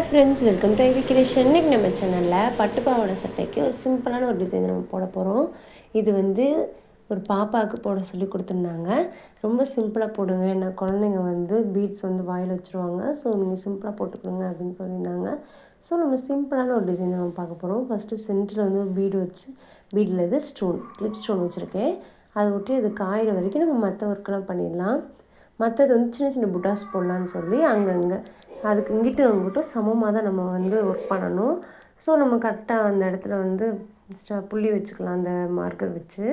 Hi friends welcome to IV creation இன்றைக்கி நம்ம சேனலில் பட்டுப்பாவோட சட்டைக்கு ஒரு சிம்பிளான ஒரு டிசைன் நம்ம போட போகிறோம் இது வந்து ஒரு பாப்பாவுக்கு போட சொல்லி கொடுத்துருந்தாங்க. ரொம்ப சிம்பிளாக போடுங்க. ஏன்னா குழந்தைங்க வந்து பீட்ஸ் வந்து வாயில் வச்சுருவாங்க. ஸோ நீங்கள் சிம்பிளாக போட்டுக்கோங்க அப்படின்னு சொல்லியிருந்தாங்க. ஸோ நம்ம சிம்பிளான ஒரு டிசைன் நம்ம பார்க்க போகிறோம் ஃபஸ்ட்டு சென்டரில் வந்து ஒரு பீடு வச்சு பீடில் இது ஸ்டோன் கிளிப் ஸ்டோன் வச்சுருக்கேன். அதை ஒட்டி அது காயிற வரைக்கும் நம்ம மற்ற ஒர்க்கெல்லாம் பண்ணிடலாம். மற்றது வந்து சின்ன சின்ன புட்டாஸ் போடலான்னு சொல்லி அங்கங்கே அதுக்கு இங்கிட்டு அங்கிட்டும் சமமாக தான் நம்ம வந்து ஒர்க் பண்ணணும். ஸோ நம்ம கரெக்டாக அந்த இடத்துல வந்து புள்ளி வச்சுக்கலாம் அந்த மார்க்கர் வச்சு.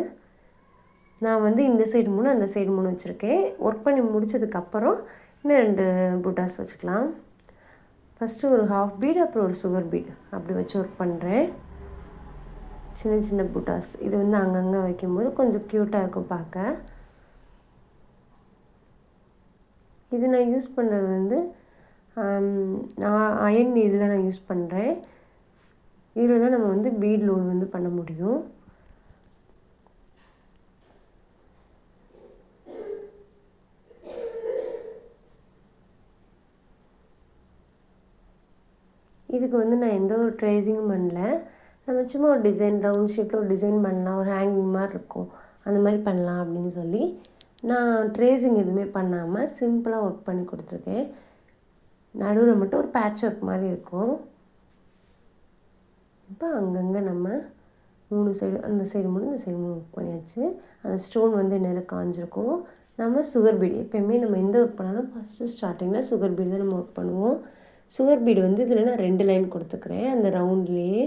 நான் வந்து இந்த சைடு மூணு அந்த சைடு மூணு வச்சுருக்கேன். ஒர்க் பண்ணி முடிச்சதுக்கப்புறம் இன்னும் ரெண்டு புட்டாஸ் வச்சுக்கலாம். ஃபஸ்ட்டு ஒரு ஹாஃப் பீட் அப்புறம் ஒரு சுகர் பீட் அப்படி வச்சு ஒர்க் பண்ணுறேன் சின்ன சின்ன புட்டாஸ் இது வந்து அங்கங்கே வைக்கும்போது கொஞ்சம் க்யூட்டாக இருக்கும் பார்க்க. இது நான் யூஸ் பண்ணுறது வந்து அயன் நீடில் தான் நான் யூஸ் பண்ணுறேன் இதில் தான் நம்ம வந்து பீட் லோடு வந்து பண்ண முடியும். இதுக்கு வந்து நான் எந்த ஒரு ட்ரேசிங்கும் பண்ணல. நம்ம சும்மா ஒரு டிசைன் ரவுண்ட் ஷேப்பில் ஒரு டிசைன் பண்ணலாம். ஒரு ஹேங்கிங் மாதிரி இருக்கும். அந்த மாதிரி பண்ணலாம் அப்படின்னு சொல்லி நான் ட்ரேசிங் எதுவுமே பண்ணாமல் சிம்பிளாக ஒர்க் பண்ணி கொடுத்துருக்கேன். நடுவில் மட்டும் ஒரு பேட்ச் ஒர்க் மாதிரி இருக்கும். இப்போ அங்கங்கே நம்ம மூணு சைடு அந்த சைடு மூணு இந்த சைடு மூணு ஒர்க் பண்ணியாச்சு. அந்த ஸ்டோன் வந்து நேரம் காஞ்சிருக்கும். நம்ம சுகர் பீடு எப்பயுமே நம்ம எந்த ஒர்க் பண்ணாலும் ஃபஸ்ட்டு ஸ்டார்டிங்கில் சுகர் பீடு தான் நம்ம ஒர்க் பண்ணுவோம். சுகர் பீடு வந்து இதில் நான் ரெண்டு லைன் கொடுத்துக்கிறேன். அந்த ரவுண்ட்லேயே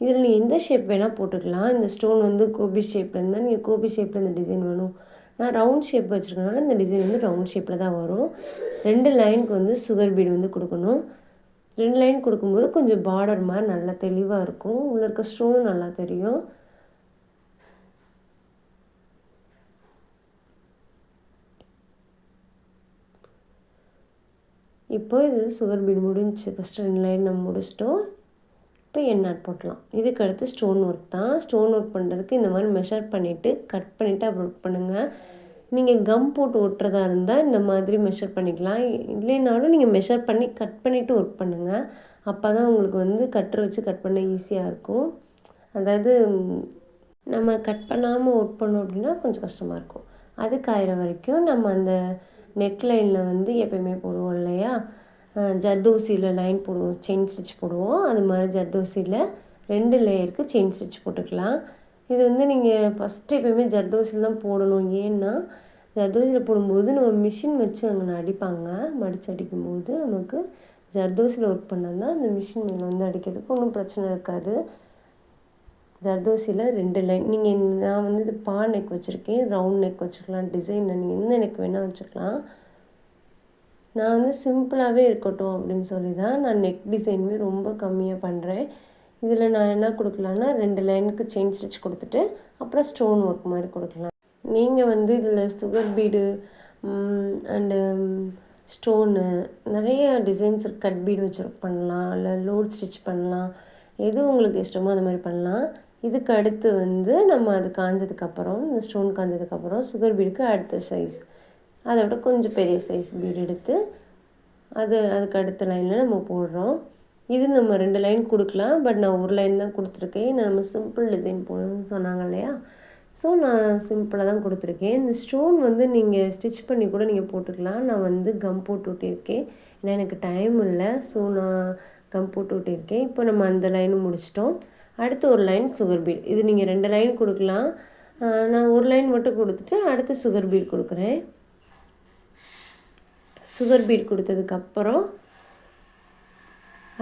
இதில் நீங்கள் எந்த ஷேப் வேணால் போட்டுக்கலாம். இந்த ஸ்டோன் வந்து கோபி ஷேப்பில் இருந்தால் நீங்கள் கோபி ஷேப்பில் இந்த டிசைன் வேணும். நான் ரவுண்ட் ஷேப் வச்சுருக்கனால இந்த டிசைன் வந்து ரவுண்ட் ஷேப்பில் தான் வரும். ரெண்டு லைனுக்கு வந்து சுகர் பீடு வந்து கொடுக்கணும். ரெண்டு லைன் கொடுக்கும்போது கொஞ்சம் பார்டர் மாதிரி நல்லா தெளிவாக இருக்கும். உள்ளே இருக்க ஸ்டோனும் நல்லா தெரியும். இப்போ இது சுகர் பீடு முடிஞ்சு ஃபஸ்ட்டு ரெண்டு லைன் நம்ம முடிச்சிட்டோம். இப்போ எண்ணாட் போட்டலாம். இதுக்கு அடுத்து ஸ்டோன் ஒர்க் தான். ஸ்டோன் ஒர்க் பண்ணுறதுக்கு இந்த மாதிரி மெஷர் பண்ணிவிட்டு கட் பண்ணிவிட்டு அப்புறம் ஒர்க் பண்ணுங்கள் நீங்கள் கம் போட்டு ஒட்டுறதா இருந்தால் இந்த மாதிரி மெஷர் பண்ணிக்கலாம். இல்லைனாலும் நீங்கள் மெஷர் பண்ணி கட் பண்ணிவிட்டு ஒர்க் பண்ணுங்கள் அப்போ தான் உங்களுக்கு வந்து கட்டர் வச்சு கட் பண்ண ஈஸியாக இருக்கும். அதாவது நம்ம கட் பண்ணாமல் ஒர்க் பண்ணோம் அப்படின்னா கொஞ்சம் கஷ்டமாக இருக்கும். அதுக்கு ஆயிரம் வரைக்கும் நம்ம அந்த நெக் லைனில் வந்து எப்பயுமே போடுவோம் இல்லையா? ஜர்தோசியில் லைன் போடுவோம் செயின் ஸ்டிச் போடுவோம். அது மாதிரி ஜர்தோசியில் ரெண்டு லேயருக்கு செயின் ஸ்டிச் போட்டுக்கலாம். இது வந்து நீங்கள் ஃபஸ்ட்டு எப்பயுமே ஜர்தோசியில் தான் போடணும். ஏன்னா ஜர்தோசியில் போடும்போது நம்ம மிஷின் வச்சு அங்கே அடிப்பாங்க. மடித்து அடிக்கும்போது நமக்கு ஜர்தோசியில் ஒர்க் பண்ணால் தான் அந்த மிஷின் மேலே வந்து அடிக்கிறதுக்கு ஒன்றும் பிரச்சனை இருக்காது. ஜர்தோசியில் ரெண்டு லைன் நீங்கள் நான் வந்து இது பா நெக் வச்சுருக்கேன். ரவுண்ட் நெக் வச்சுக்கலாம் டிசைனில் நீங்கள் எந்த நெக் வேணால் வச்சுக்கலாம் நான் வந்து சிம்பிளாகவே இருக்கட்டும் அப்படின்னு சொல்லி தான் நான் நெக் டிசைனுமே ரொம்ப கம்மியாக பண்ணுறேன் இதில் நான் என்ன கொடுக்கலான்னா ரெண்டு லைனுக்கு செயின் ஸ்டிச் கொடுத்துட்டு அப்புறம் ஸ்டோன் ஒர்க் மாதிரி கொடுக்கலாம். நீங்கள் வந்து இதில் சுகர் பீடு அண்டு ஸ்டோனு நிறைய டிசைன்ஸ் கட் பீடு வச்சு பண்ணலாம் இல்லை லோட் ஸ்டிச் பண்ணலாம். எது உங்களுக்கு இஷ்டமோ அது மாதிரி பண்ணலாம். இதுக்கு அடுத்து வந்து நம்ம அது காஞ்சதுக்கப்புறம் இந்த ஸ்டோன் காஞ்சதுக்கப்புறம் சுகர் பீடுக்கு அடுத்த சைஸ் அதை விட கொஞ்சம் பெரிய சைஸ் பீடு எடுத்து அது அதுக்கு அடுத்த லைனில் நம்ம போடுறோம். இது நம்ம ரெண்டு லைன் கொடுக்கலாம். பட் நான் ஒரு லைன் தான் கொடுத்துருக்கேன். நான் நம்ம சிம்பிள் டிசைன் போடணும்னு சொன்னாங்க இல்லையா? ஸோ நான் சிம்பிளாக தான் கொடுத்துருக்கேன். இந்த ஸ்டோன் வந்து நீங்கள் ஸ்டிச் பண்ணி கூட நீங்கள் போட்டுக்கலாம். நான் வந்து கம் போட்டு விட்டிருக்கேன் ஏன்னா எனக்கு டைம் இல்லை. ஸோ நான் கம் போட்டு விட்டிருக்கேன் இப்போ நம்ம அந்த லைனும் முடிச்சிட்டோம். அடுத்து ஒரு லைன் சுகர் பீட் இது நீங்கள் ரெண்டு லைன் கொடுக்கலாம். நான் ஒரு லைன் மட்டும் கொடுத்துட்டு அடுத்து சுகர் பீட் கொடுக்குறேன். சுகர் பீட் கொடுத்ததுக்கப்புறம்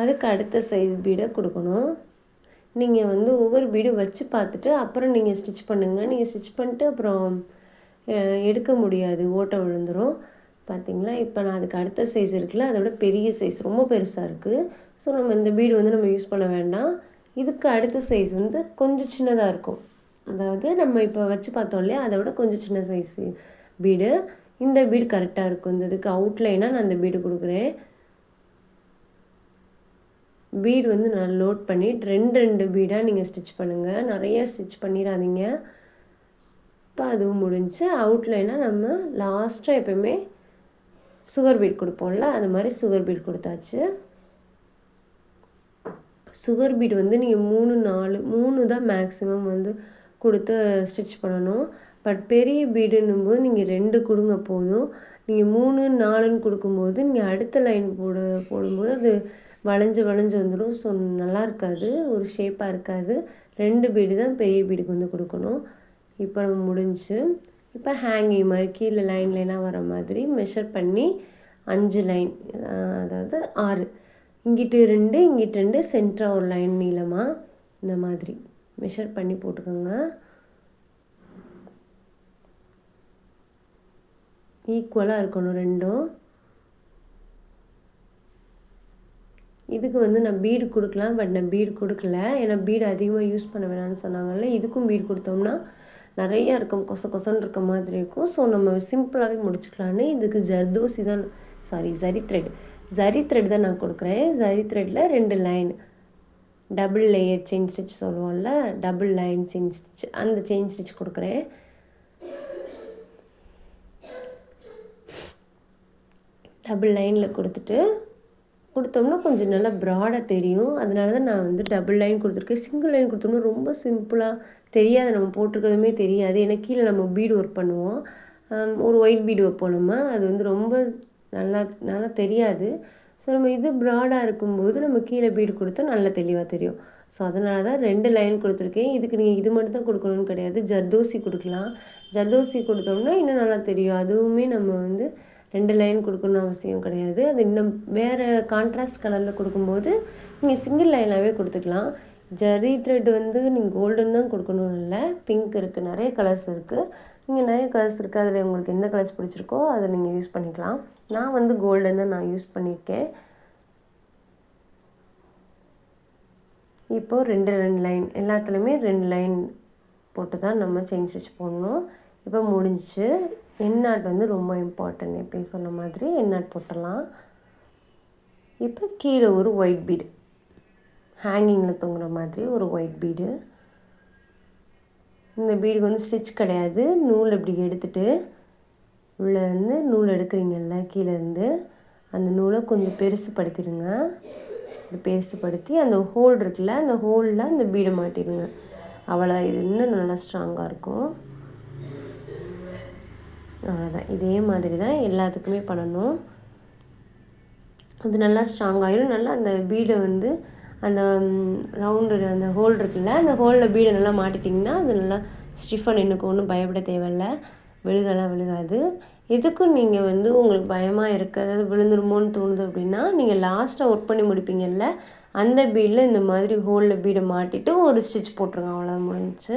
அதுக்கு அடுத்த சைஸ் பீடை கொடுக்கணும். நீங்கள் வந்து ஒவ்வொரு பீடும் வச்சு பார்த்துட்டு அப்புறம் நீங்கள் ஸ்டிச் பண்ணுங்கள் நீங்கள் ஸ்டிச் பண்ணிட்டு அப்புறம் எடுக்க முடியாது. ஓட்டை விழுந்துடும் பார்த்தீங்களா இப்போ நான் அதுக்கு அடுத்த சைஸ் இருக்குல்ல அதோட பெரிய சைஸ் ரொம்ப பெருசாக இருக்குது ஸோ நம்ம இந்த பீடு வந்து நம்ம யூஸ் பண்ண வேண்டாம். இதுக்கு அடுத்த சைஸ் வந்து கொஞ்சம் சின்னதாக இருக்கும். அதாவது நம்ம இப்போ வச்சு பார்த்தோம் இல்லையா? அதை விட கொஞ்சம் சின்ன சைஸு பீடு இந்த பீடு கரெக்டாக இருக்கும். இந்த இதுக்கு அவுட்லைனாக நான் இந்த பீடு கொடுக்குறேன். பீடு வந்து நான் லோட் பண்ணி ரெண்டு ரெண்டு பீடாக நீங்கள் ஸ்டிச் பண்ணுங்கள் நிறைய ஸ்டிச் பண்ணிடாதீங்க. இப்போ அதுவும் முடிஞ்சு அவுட்லைனாக நம்ம லாஸ்ட்டாக எப்பயுமே சுகர் பீட் கொடுப்போம்ல அது மாதிரி சுகர் பீட் கொடுத்தாச்சு. சுகர் பீடு வந்து நீங்கள் மூணு நாலு மூணு தான் மேக்ஸிமம் வந்து கொடுத்து ஸ்டிச் பண்ணணும். பட் பெரிய பீடுன்னும் போது நீங்கள் ரெண்டு கொடுங்க போதும். நீங்கள் மூணு நாலுன்னு கொடுக்கும்போது நீங்கள் அடுத்த லைன் போட போடும்போது அது வளைஞ்சு வளைஞ்சு வந்துடும் ஸோ நல்லா இருக்காது. ஒரு ஷேப்பாக இருக்காது. ரெண்டு பீடு தான் பெரிய பீடுக்கு வந்து கொடுக்கணும். இப்போ நம்ம முடிஞ்சு. இப்போ ஹேங்கிங் மாதிரி கீழே லைன் லைனாக வர மாதிரி மெஷர் பண்ணி அஞ்சு லைன் அதாவது ஆறு. இங்கிட்டு ரெண்டு இங்கிட்டு ரெண்டு சென்டராக ஒரு லைன் நீளமாக இந்த மாதிரி மெஷர் பண்ணி போட்டுக்கோங்க. ஈக்குவலாக இருக்கணும் ரெண்டும். இதுக்கு வந்து நான் பீடு கொடுக்கலாம் பட் நான் பீடு கொடுக்கல. ஏன்னா பீடு அதிகமாக யூஸ் பண்ண வேணாம்னு சொன்னாங்கல்ல இதுக்கும் பீடு கொடுத்தோம்னா நிறையா இருக்கும் கொச கொசன்னு இருக்க மாதிரி இருக்கும். ஸோ நம்ம சிம்பிளாகவே முடிச்சுக்கலான்னு இதுக்கு ஜர்தோசி தான் sorry zari thread zari thread தான் நான் கொடுக்குறேன். ஜரி த்ரெட்டில் ரெண்டு line double layer chain stitch சொல்லுவோம்ல டபுள் லைன் செயின் ஸ்டிச் அந்த செயின் ஸ்டிச் கொடுக்குறேன். டபுள் லைனில் கொடுத்துட்டு கொடுத்தோம்னா கொஞ்சம் நல்லா ப்ராடாக தெரியும். அதனால தான் நான் வந்து டபுள் லைன் கொடுத்துருக்கேன். சிங்கிள் லைன் கொடுத்தோம்னா ரொம்ப சிம்பிளாக தெரியாது. நம்ம போட்டிருக்கிறதுமே தெரியாது. ஏன்னா கீழே நம்ம பீடு ஒர்க் பண்ணுவோம். ஒரு ஒயிட் பீடு வைப்போம் நம்ம. அது வந்து ரொம்ப நல்லா நல்லா தெரியாது. ஸோ நம்ம இது ப்ராடாக இருக்கும்போது நம்ம கீழே பீடு கொடுத்தா நல்லா தெளிவாக தெரியும். ஸோ அதனால தான் ரெண்டு லைன் கொடுத்துருக்கேன். இதுக்கு நீங்கள் இது மட்டும் தான் கொடுக்கணும்னு கிடையாது. ஜர்தோசி கொடுக்கலாம். ஜர்தோசி கொடுத்தோம்னா இன்னும் நல்லா தெரியும். அதுவுமே நம்ம வந்து ரெண்டு லைன் கொடுக்கணும்னு அவசியம் கிடையாது. அது இன்னும் வேறு கான்ட்ராஸ்ட் கலரில் கொடுக்கும்போது நீங்கள் சிங்கிள் லைனாகவே கொடுத்துக்கலாம். ஜரி த்ரெட் வந்து நீங்கள் கோல்டன் தான் கொடுக்கணும் இல்லை. பிங்க் இருக்குது நிறைய கலர்ஸ் இருக்குது நீங்கள் நிறைய கலர்ஸ் இருக்குது அதில் உங்களுக்கு எந்த கலர்ஸ் பிடிச்சிருக்கோ அதை நீங்கள் யூஸ் பண்ணிக்கலாம். நான் வந்து கோல்டன் தான் நான் யூஸ் பண்ணியிருக்கேன். இப்போது ரெண்டு ரெண்டு லைன் எல்லாத்துலேயுமே ரெண்டு லைன் போட்டு தான் நம்ம செயின் ஸ்டிச் போடணும். இப்போ முடிஞ்சிச்சு. எண்ணாட் வந்து ரொம்ப இம்பார்ட்டன்ட் எப்பயும் சொன்ன மாதிரி எண்ணாட் போட்டலாம் இப்போ கீழே ஒரு ஒயிட் பீடு ஹேங்கிங்கில் தொங்குற மாதிரி ஒரு ஒயிட் பீடு இந்த பீடுக்கு வந்து ஸ்டிச் கிடையாது. நூல் இப்படி எடுத்துகிட்டு உள்ளேருந்து நூல் எடுக்கிறீங்கல்ல கீழேருந்து அந்த நூலை கொஞ்சம் பெருசுப்படுத்திடுங்க இப்படி பெருசுப்படுத்தி அந்த ஹோல் இருக்குல்ல அந்த ஹோலில் அந்த பீடை மாட்டிடுங்க. அவ்வளோ இது இன்னும் நல்லா ஸ்ட்ராங்காக இருக்கும். அவ்வளோதான் இதே மாதிரி தான் எல்லாத்துக்குமே பண்ணணும். அது நல்லா ஸ்ட்ராங் ஆகிடும் நல்லா அந்த பீடை வந்து அந்த ரவுண்டு அந்த ஹோல் இருக்குல்ல அந்த ஹோலில் பீடை நல்லா மாட்டிட்டிங்கன்னா அது நல்லா ஸ்டிஃபன் எனக்கு ஒன்றும் பயப்பட தேவையில்ல. விழுகலாம் விழுகாது. எதுக்கும் நீங்கள் வந்து உங்களுக்கு பயமாக இருக்குது அதாவது விழுந்துருமோன்னு தோணுது அப்படின்னா நீங்கள் லாஸ்ட்டாக ஒர்க் பண்ணி முடிப்பீங்கல்ல அந்த பீடில் இந்த மாதிரி ஹோலில் பீடை மாட்டிட்டு ஒரு ஸ்டிச் போட்டுருங்க. அவ்வளோ முடிஞ்சு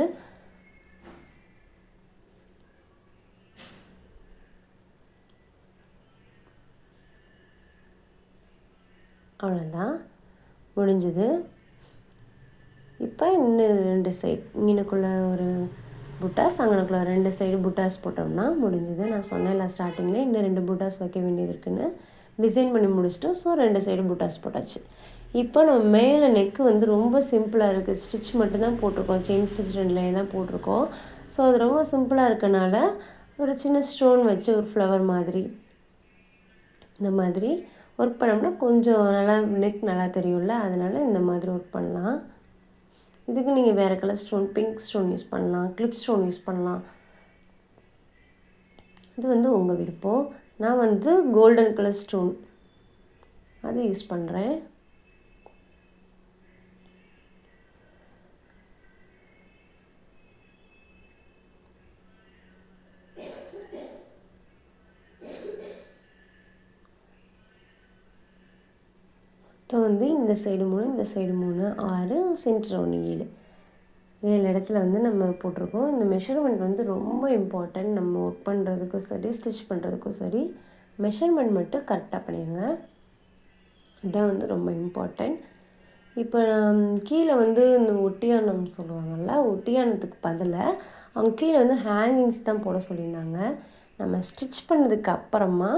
அவ்வளோதான். முடிஞ்சுது. இப்போ இன்னும் ரெண்டு சைட் இங்கனுக்குள்ளே ஒரு புட்டாஸ் அங்கனுக்குள்ளே ரெண்டு சைடு புட்டாஸ் போட்டோம்னா முடிஞ்சுது. நான் சொன்னேன்ல ஸ்டார்டிங்கில் இன்னும் ரெண்டு புட்டாஸ் வைக்க வேண்டியது இருக்குன்னு. டிசைன் பண்ணி முடிச்சிட்டோம். ஸோ ரெண்டு சைடு புட்டாஸ் போட்டாச்சு. இப்போ நம்ம மேலே நெக்கு வந்து ரொம்ப சிம்பிளாக இருக்குது ஸ்டிச் மட்டும்தான் போட்டிருக்கோம். செயின் ஸ்டிச் ரெண்டுலேயே தான் போட்டிருக்கோம். ஸோ அது ரொம்ப சிம்பிளாக இருக்கனால ஒரு சின்ன ஸ்டோன் வச்சு ஒரு ஃப்ளவர் மாதிரி இந்த மாதிரி ஒர்க் பண்ணோம்னா கொஞ்சம் நல்லா நெக் நல்லா தெரியும்ல அதனால் இந்த மாதிரி ஒர்க் பண்ணலாம். இதுக்கு நீங்கள் வேறு colour stone pink stone use பண்ணலாம் கிளிப் ஸ்டோன் யூஸ் பண்ணலாம். இது வந்து உங்கள் விருப்பம். நான் வந்து கோல்டன் கலர் ஸ்டோன் அது யூஸ் பண்ணுறேன் ஸோ வந்து இந்த சைடு மூணு இந்த சைடு மூணு ஆறு சென்டர் ஒன்று ஏழு. ஏழு இடத்துல வந்து நம்ம போட்டிருக்கோம். இந்த மெஷர்மெண்ட் வந்து ரொம்ப இம்பார்ட்டண்ட் நம்ம ஒர்க் பண்ணுறதுக்கும் சரி ஸ்டிச் பண்ணுறதுக்கும் சரி மெஷர்மெண்ட் மட்டும் கரெக்டாக பண்ணிடுங்க இதுதான் வந்து ரொம்ப இம்பார்ட்டன்ட் இப்போ கீழே வந்து இந்த ஒட்டியானம் சொல்லுவாங்கள்ல ஒட்டியானத்துக்கு பதிலாக அவங்க கீழே வந்து ஹேங்கிங்ஸ் தான் போட சொல்லியிருந்தாங்க. நம்ம ஸ்டிச் பண்ணதுக்கு அப்புறமா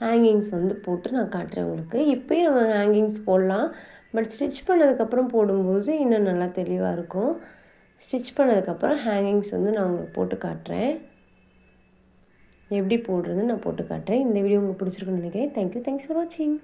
ஹேங்கிங்ஸ் வந்து போட்டு நான் காட்டுறேன் உங்களுக்கு. இப்போயும் நம்ம ஹேங்கிங்ஸ் போடலாம். பட் ஸ்டிச் பண்ணதுக்கப்புறம் போடும்போது இன்னும் நல்லா தெளிவாக இருக்கும். ஸ்டிச் பண்ணதுக்கப்புறம் ஹேங்கிங்ஸ் வந்து நான் உங்களுக்கு போட்டு காட்டுறேன். எப்படி போடுறதுன்னு நான் போட்டு காட்டுறேன். இந்த வீடியோ உங்களுக்கு பிடிச்சிருக்குன்னு நினைக்கிறேன். தேங்க்யூ தேங்க்ஸ் ஃபார் வாட்சிங்